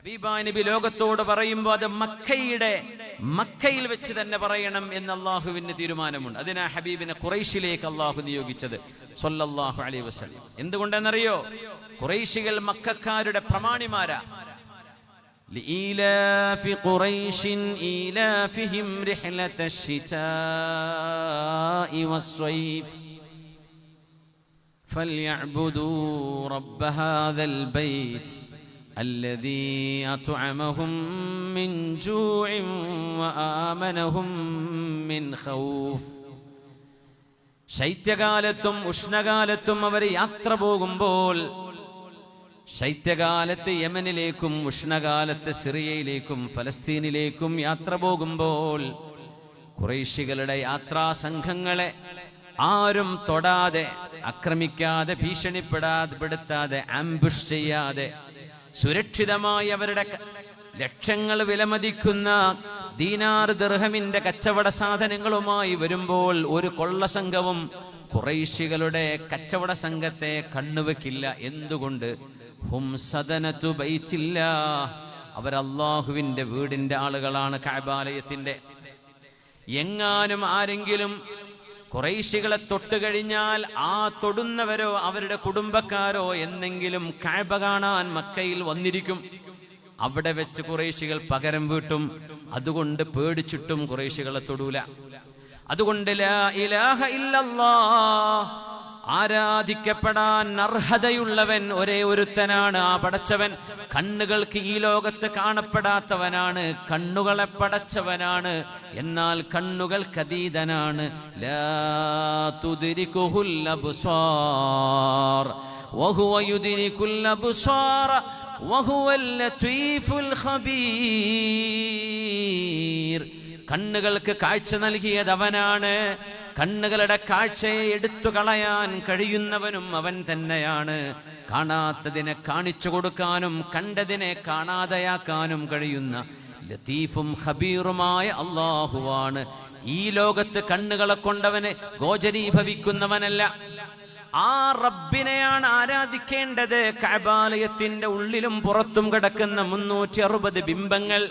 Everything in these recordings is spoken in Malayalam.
ഹബീബാ നബി ലോകത്തോട് പറയുമ്പോൾ അത് മക്കയുടെ മക്കയിൽ വെച്ച് തന്നെ പറയണം എന്ന് അള്ളാഹുവിന് തീരുമാനമുണ്ട് അതിനാ ഹബീബിനെ കുറൈശിലേക്ക് അള്ളാഹു നിയോഗിച്ചത് സൊല്ലാഹു അലൈ വസ്ലം എന്തുകൊണ്ടെന്നറിയോ കുറൈശികൾ മക്കാരുടെ പ്രമാണിമാരാ لإيلاف قريش إيلافهم رحلة الشتاء والصيف فليعبدوا رب هذا البيت الذي أطعمهم من جوع وآمنهم من خوف ശൈത്യകാലത്തും ഉഷ്ണകാലത്തും അവർ യാത്ര പോകുമ്പോൾ ശൈത്യകാലത്ത് യമനിലേക്കും ഉഷ്ണകാലത്ത് സിറിയയിലേക്കും ഫലസ്തീനിലേക്കും യാത്ര പോകുമ്പോൾ കുറേശികളുടെ യാത്രാ സംഘങ്ങളെ ആരും തൊടാതെ ആക്രമിക്കാതെ ഭീഷണിപ്പെടാതെ പെടുത്താതെ ആംബുഷ് ചെയ്യാതെ സുരക്ഷിതമായി അവരുടെ ലക്ഷങ്ങൾ വിലമതിക്കുന്ന ദീനാർ ദർഹമിന്റെ കച്ചവട സാധനങ്ങളുമായി വരുമ്പോൾ ഒരു കൊള്ള സംഘവും കുറൈശികളുടെ കച്ചവട സംഘത്തെ കണ്ണുവെക്കില്ല. എന്തുകൊണ്ട്? ഹും സദനത്തു ബൈത്തില്ല. അവർ അള്ളാഹുവിന്റെ വീടിന്റെ ആളുകളാണ് കാബാലയത്തിന്റെ. എങ്ങാനും ആരെങ്കിലും കുറേശികളെ തൊട്ട് കഴിഞ്ഞാൽ ആ തൊടുന്നവരോ അവരുടെ കുടുംബക്കാരോ എന്തെങ്കിലും കാഴ്ബ കാണാൻ മക്കയിൽ വന്നിരിക്കും. അവിടെ വെച്ച് കുറേശികൾ പകരം വീട്ടും. അതുകൊണ്ട് പേടിച്ചിട്ടും കുറേശികളെ തൊടൂല. അതുകൊണ്ട് ലാ ഇലാഹ ഇല്ലല്ലാ. ആരാധിക്കപ്പെടാൻ അർഹതയുള്ളവൻ ഒരേ ഒരുത്തനാണ് ആ പടച്ചവൻ കണ്ണുകൾക്ക് ഈ ലോകത്ത് കാണപ്പെടാത്തവനാണ് കണ്ണുകളെ പടച്ചവനാണ് എന്നാൽ കണ്ണുകൾക്ക് അതീതനാണ് ലാ തുദിരിക്കുഹുൽ അബ്സാർ وهو يدرك الأبصار وهو اللطيف الخبير കണ്ണുകൾക്ക് കാഴ്ച നൽകിയത് അവനാണ് കണ്ണുകളുടെ കാഴ്ചയെ എടുത്തു കളയാൻ കഴിയുന്നവനും അവൻ തന്നെയാണ്. കാണാത്തതിനെ കാണിച്ചു കൊടുക്കാനും കണ്ടതിനെ കാണാതെയാക്കാനും കഴിയുന്ന ലത്തീഫും ഹബീറുമായ അള്ളാഹുവാണ് ഈ ലോകത്ത് കണ്ണുകളെ കൊണ്ടവനെ ഗോചരീഭവിക്കുന്നവനല്ല. ആ റബ്ബിനെയാണ് ആരാധിക്കേണ്ടത്. കബാലയത്തിന്റെ ഉള്ളിലും പുറത്തും കിടക്കുന്ന മുന്നൂറ്റി അറുപത് ബിംബങ്ങൾ.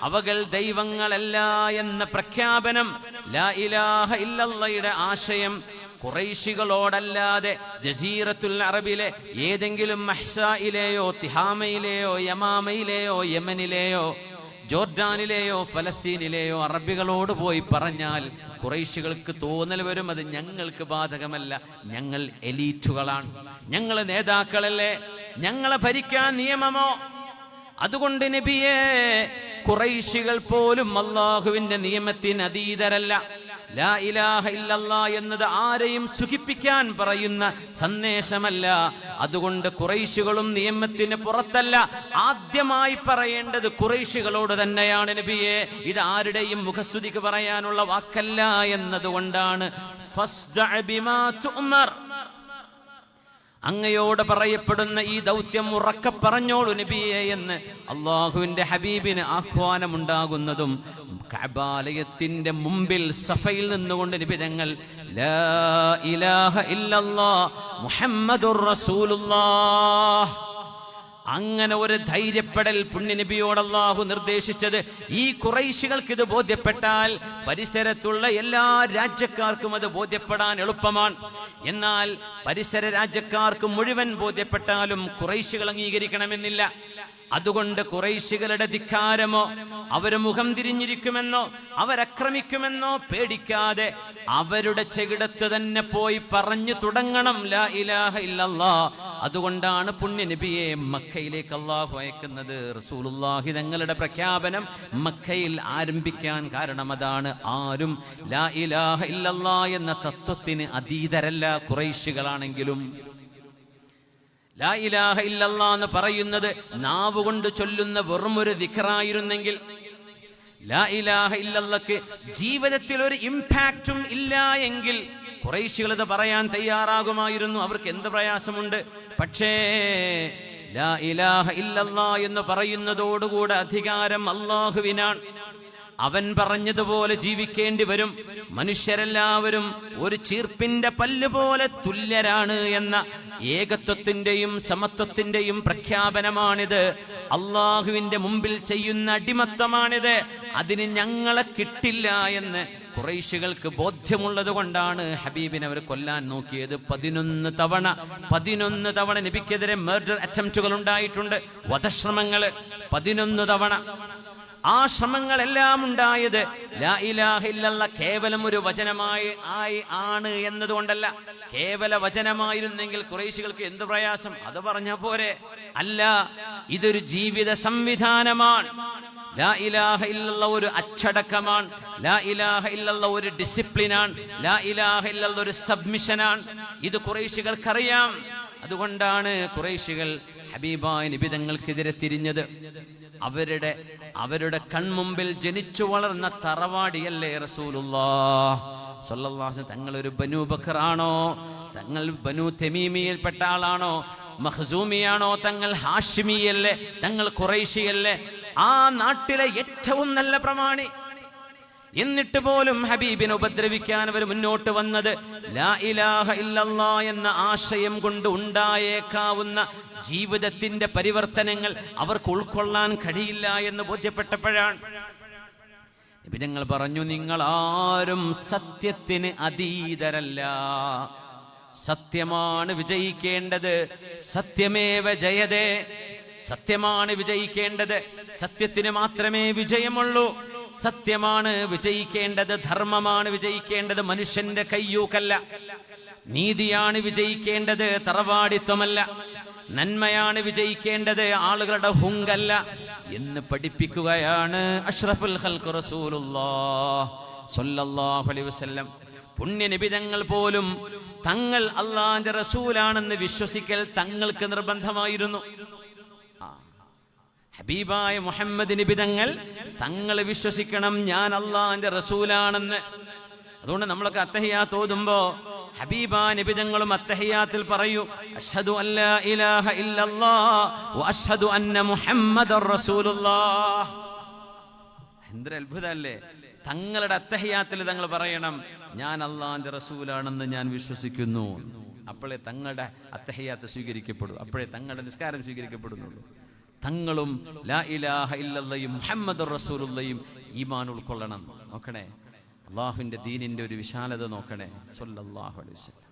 അവകൾ ദൈവങ്ങളല്ല എന്ന പ്രഖ്യാപനം ലാ ഇലാഹ ഇല്ലല്ലയുടെ ആശയം കുറൈശികളോടല്ലാതെ ജസീറത്തുൽ അറബിലെ ഏതെങ്കിലും മഹ്സായിലെയോ തിഹാമയിലെയോ യമാമയിലെയോ യമനിലെയോ ജോർഡാനിലെയോ ഫലസ്തീനിലെയോ അറബികളോട് പോയി പറഞ്ഞാൽ കുറേശികൾക്ക് തോന്നൽ വരും. അത് ഞങ്ങൾക്ക് ബാധകമല്ല. ഞങ്ങൾ എലീറ്റുകളാണ്. ഞങ്ങൾ നേതാക്കളല്ലേ? ഞങ്ങളെ ഭരിക്കാൻ നിയമമോ? അതുകൊണ്ട് നബിയെ കുറൈശികൾ പോലും അള്ളാഹുവിന്റെ നിയമത്തിന് അതീതരല്ല. ലാ ഇലാഹ എന്നത് ആരെയും സുഖിപ്പിക്കാൻ പറയുന്ന സന്ദേശമല്ല. അതുകൊണ്ട് കുറൈശികളും നിയമത്തിന് പുറത്തല്ല. ആദ്യമായി പറയേണ്ടത് കുറൈശികളോട് തന്നെയാണ് നബിയെ. ഇത് ആരുടെയും മുഖസ്തുതിക്ക് പറയാനുള്ള വാക്കല്ല എന്നതുകൊണ്ടാണ്. ഫസ്ദ ബിമാ അങ്ങയോട് പറയപ്പെടുന്ന ഈ ദൗത്യം ഉറക്ക പറഞ്ഞോളൂ നബിയെ എന്ന് അള്ളാഹുവിന്റെ ഹബീബിന് ആഹ്വാനമുണ്ടാകുന്നതും കബാലയത്തിന്റെ മുമ്പിൽ സഫയിൽ നിന്നുകൊണ്ട് ഇലാഹ ഇല്ലല്ലാ മുഹമ്മദുർ റസൂലുള്ളാഹ്. അങ്ങനെ ഒരു ധൈര്യപ്പെടൽ പുണ്യനബിയോട് നിർദ്ദേശിച്ചത് ഈ കുറൈശികൾക്ക് ഇത് ബോധ്യപ്പെട്ടാൽ പരിസരത്തുള്ള എല്ലാ രാജ്യക്കാർക്കും അത് ബോധ്യപ്പെടാൻ എളുപ്പമാണ്. എന്നാൽ പരിസര രാജ്യക്കാർക്ക് മുഴുവൻ ബോധ്യപ്പെട്ടാലും കുറൈശികൾ അംഗീകരിക്കണമെന്നില്ല. അതുകൊണ്ട് കുറൈശികളുടെ ധിക്കാരമോ അവർ മുഖം തിരിഞ്ഞിരിക്കുമെന്നോ അവരക്രമിക്കുമെന്നോ പേടിക്കാതെ അവരുടെ ചെകിടത്ത് തന്നെ പോയി പറഞ്ഞു തുടങ്ങണം. ലാ ഇലാഹ ഇല്ലല്ലാ. അതുകൊണ്ടാണ് പുണ്യ നബിയെ മക്കയിലേക്ക് അള്ളാഹു അയക്കുന്നത്. റസൂലുള്ളാഹി തങ്ങളുടെ പ്രഖ്യാപനം മക്കയിൽ ആരംഭിക്കാൻ കാരണം അതാണ്. ആരും ലാ ഇലാഹ ഇല്ലല്ലാ എന്ന തത്വത്തിന് അതീതരല്ല കുറൈശികളാണെങ്കിലും. ലാ ഇലാഹ ഇല്ലല്ലാ എന്ന് പറയുന്നത് നാവ് കൊണ്ട് ചൊല്ലുന്ന ഒരു ദിഖറായിരുന്നെങ്കിൽ ലാ ഇലാഹ ഇല്ലല്ലക്ക് ജീവിതത്തിൽ ഒരു ഇമ്പാക്റ്റും ഇല്ല എങ്കിൽ കുറേശികൾ ഇത് പറയാൻ തയ്യാറാകുമായിരുന്നു. അവർക്ക് എന്ത് പ്രയാസമുണ്ട്? പക്ഷേ ലാ ഇലാഹ ഇല്ലല്ലാ എന്ന് പറയുന്നതോടുകൂടെ അധികാരം അള്ളാഹുവിനാണ് അവൻ പറഞ്ഞതുപോലെ ജീവിക്കേണ്ടി വരും. മനുഷ്യരെല്ലാവരും ഒരു ചീർപ്പിന്റെ പല്ല് പോലെ തുല്യരാണ് എന്ന ഏകത്വത്തിന്റെയും സമത്വത്തിന്റെയും പ്രഖ്യാപനമാണിത്. അള്ളാഹുവിന്റെ മുമ്പിൽ ചെയ്യുന്ന അടിമത്തമാണിത്. അതിന് ഞങ്ങളെ കിട്ടില്ല എന്ന് കുറേശികൾക്ക് ബോധ്യമുള്ളത് കൊണ്ടാണ് ഹബീബിനെ അവർ കൊല്ലാൻ നോക്കിയത്. പതിനൊന്ന് തവണ പതിനൊന്ന് തവണ നബിക്കെതിരെ മേർഡർ അറ്റംപ്റ്റുകൾ ഉണ്ടായിട്ടുണ്ട്. വധശ്രമങ്ങൾ പതിനൊന്ന് തവണ. ആ ശ്രമങ്ങളെല്ലാം ഉണ്ടായത് കേവലം ഒരു വചനമായി ആയി ആണ് എന്നതുകൊണ്ടല്ല. കേവല വചനമായിരുന്നെങ്കിൽ കുറേശികൾക്ക് എന്ത് പ്രയാസം? അത് പറഞ്ഞ പോരെ. അല്ല ഇതൊരു ജീവിത സംവിധാനമാണ്. ലാ ഒരു അച്ചടക്കമാണ്. ലാ ഒരു ഡിസിപ്ലിനാണ്. ലാ ഒരു സബ്മിഷനാണ്. ഇത് കുറേശികൾക്കറിയാം. അതുകൊണ്ടാണ് കുറേശികൾ ഹബീബായ നിബിതങ്ങൾക്കെതിരെ തിരിഞ്ഞത്. അവരുടെ അവരുടെ കൺമുമ്പിൽ ജനിച്ചു വളർന്ന തറവാടിയല്ലേ റസൂലുള്ള സ്വല്ലല്ലാഹു തങ്ങൾ ഒരു ബനു ബക്കറാണോ തങ്ങൾ ബനു തെമീമിയിൽപ്പെട്ട ആളാണോ? മഹസൂമിയാണോ തങ്ങൾ ഹാഷിമിയല്ലേ? തങ്ങൾ ഖുറൈശിയല്ലേ? ആ നാട്ടിലെ ഏറ്റവും നല്ല പ്രമാണി എന്നിട്ട് പോലും ഹബീബിനെ ഉപദ്രവിക്കാൻ അവർ മുന്നോട്ട് വന്നത്. ലാ ഇലാഹ എന്ന ആശയം കൊണ്ട് ഉണ്ടായേക്കാവുന്ന ജീവിതത്തിന്റെ പരിവർത്തനങ്ങൾ അവർക്ക് ഉൾക്കൊള്ളാൻ കഴിയില്ല എന്ന് ബോധ്യപ്പെട്ടപ്പോഴാണ്. ഞങ്ങൾ പറഞ്ഞു നിങ്ങൾ ആരും സത്യത്തിന് അതീതരല്ല. സത്യമാണ് വിജയിക്കേണ്ടത്. സത്യമേവ ജയതേ. സത്യമാണ് വിജയിക്കേണ്ടത്. സത്യത്തിന് മാത്രമേ വിജയമുള്ളൂ. സത്യമാണ് വിജയിക്കേണ്ടത് ധർമ്മമാണ് വിജയിക്കേണ്ടത് മനുഷ്യന്റെ കയ്യൂക്കല്ല. നീതിയാണ് വിജയിക്കേണ്ടത് തറവാടിത്വമല്ല. നന്മയാണ് വിജയിക്കേണ്ടത് ആളുകളുടെ ഹുങ്കല്ല. എന്ന് പഠിപ്പിക്കുകയാണ് അഷ്റഫുൽ സ്വല്ലല്ലാഹു അലൈഹി വസല്ലം. പുണ്യനിബിതങ്ങൾ പോലും തങ്ങൾ അള്ളാന്റെ റസൂലാണെന്ന് വിശ്വസിക്കൽ തങ്ങൾക്ക് നിർബന്ധമായിരുന്നു. ഹബീബായ മുഹമ്മദ് നിബിതങ്ങൾ തങ്ങൾ വിശ്വസിക്കണം ഞാൻ അള്ളാന്റെ റസൂലാണെന്ന്. അതുകൊണ്ട് നമ്മളൊക്കെ അത്തഹിയാത്ത് ഓതുമ്പോ ഹബീബാ നിബിതങ്ങളും അത്തഹിയാത്തിൽ പറയൂ അഷ്ഹദു അഷ്ഹദു അന്ന തങ്ങളുടെ അത്തഹയാത്തിൽ തങ്ങൾ പറയണം ഞാൻ അള്ളാന്റെ റസൂലാണെന്ന് ഞാൻ വിശ്വസിക്കുന്നു. അപ്പോഴേ തങ്ങളുടെ അത്തഹയാത്ത് സ്വീകരിക്കപ്പെടും അപ്പോഴേ തങ്ങളുടെ നിസ്കാരം സ്വീകരിക്കപ്പെടുന്നുള്ളൂ. തങ്ങളും ലാ ഇലാഹ ഇല്ലല്ലയും മുഹമ്മദ് റസൂലുള്ളയും ഈമാൻ ഉൾക്കൊള്ളണം. നോക്കണേ. അള്ളാഹുവിന്റെ ദീനിന്റെ ഒരു വിശാലത നോക്കണേ. സല്ലല്ലാഹു അലൈഹി വസല്ലം.